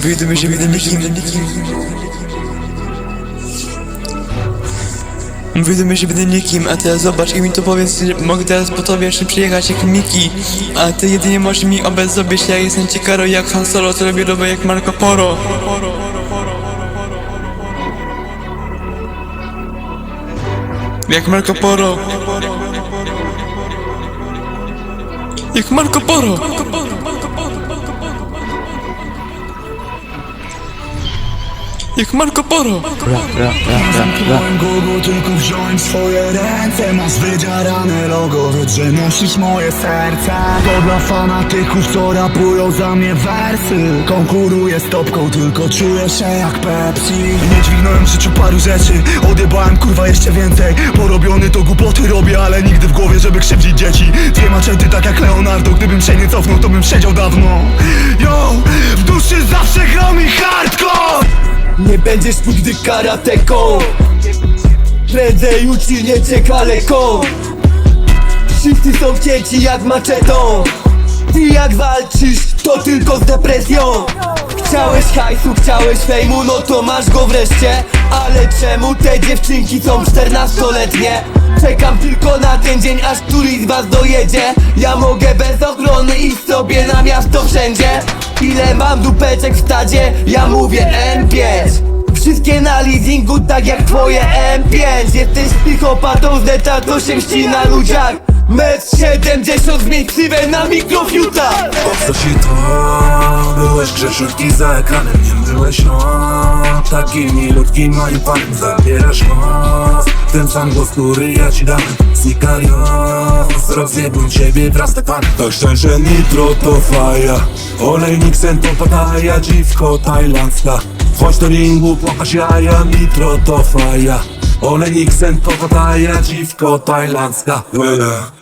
Widzimy się, widzimy się, Widzimy się będę nikim, a teraz zobacz i mi to powiedz, mogę teraz po tobie jeszcze przyjechać jak Miki A ty jedynie możesz mi obec zrobić, ja jestem ciekaro jak Han Solo, co robię robię jak Marco Polo Jak Marco Polo Jak Marco Polo Jak Marco Polo. Zamknąłem Google, tylko wziąłem swoje ręce. Masz wydzierane logo, wiedz, że nosisz moje serce To dla fanatyków, co rapują za mnie wersy. Konkuruję z topką, tylko czuję się jak Pepsi. Nie dźwignąłem w życiu paru rzeczy. Odjebałem kurwa jeszcze więcej. Porobiony to głupoty robię, ale nigdy w głowie, żeby krzywdzić dzieci. Dwie maczety tak jak Leonardo. Gdybym się nie cofnął, to bym siedział dawno. Yo, w duszy zawsze grał mi hardcore Nie będziesz nigdy karateką. Prędzej uczynię cię kaleką Wszyscy są cięci jak maczetą. Ty jak walczysz, to tylko z depresją. Chciałeś hajsu, chciałeś fejmu, no to masz go wreszcie. Ale czemu te dziewczynki są czternastoletnie? Czekam tylko na ten dzień, aż któryś z was dojedzie. Ja mogę bez ochrony iść sobie na miasto wszędzie Ile mam dupeczek w stadzie, ja mówię M5. Wszystkie na leasingu, tak jak twoje M5. Jesteś psychopatą, z neta to się mści na ludziach. Metr 70 zmień ksywę na mikrofiuta Co ci to? Byłeś grzeszutki za ekranem, nie byłeś no. Takimi ludzkim moim panem zabierasz moc Ten sam głos, który ja ci dam. Sicarios Rozjebą ciebie wraz te pan To szczerze nitro to faja. Olejnik sen to pataja Dziwko tajlandzka. Chodź do ringu, pokaż jaja Nitro to faja. Olejnik sen to pataja Dziwko tajlandzka. Wele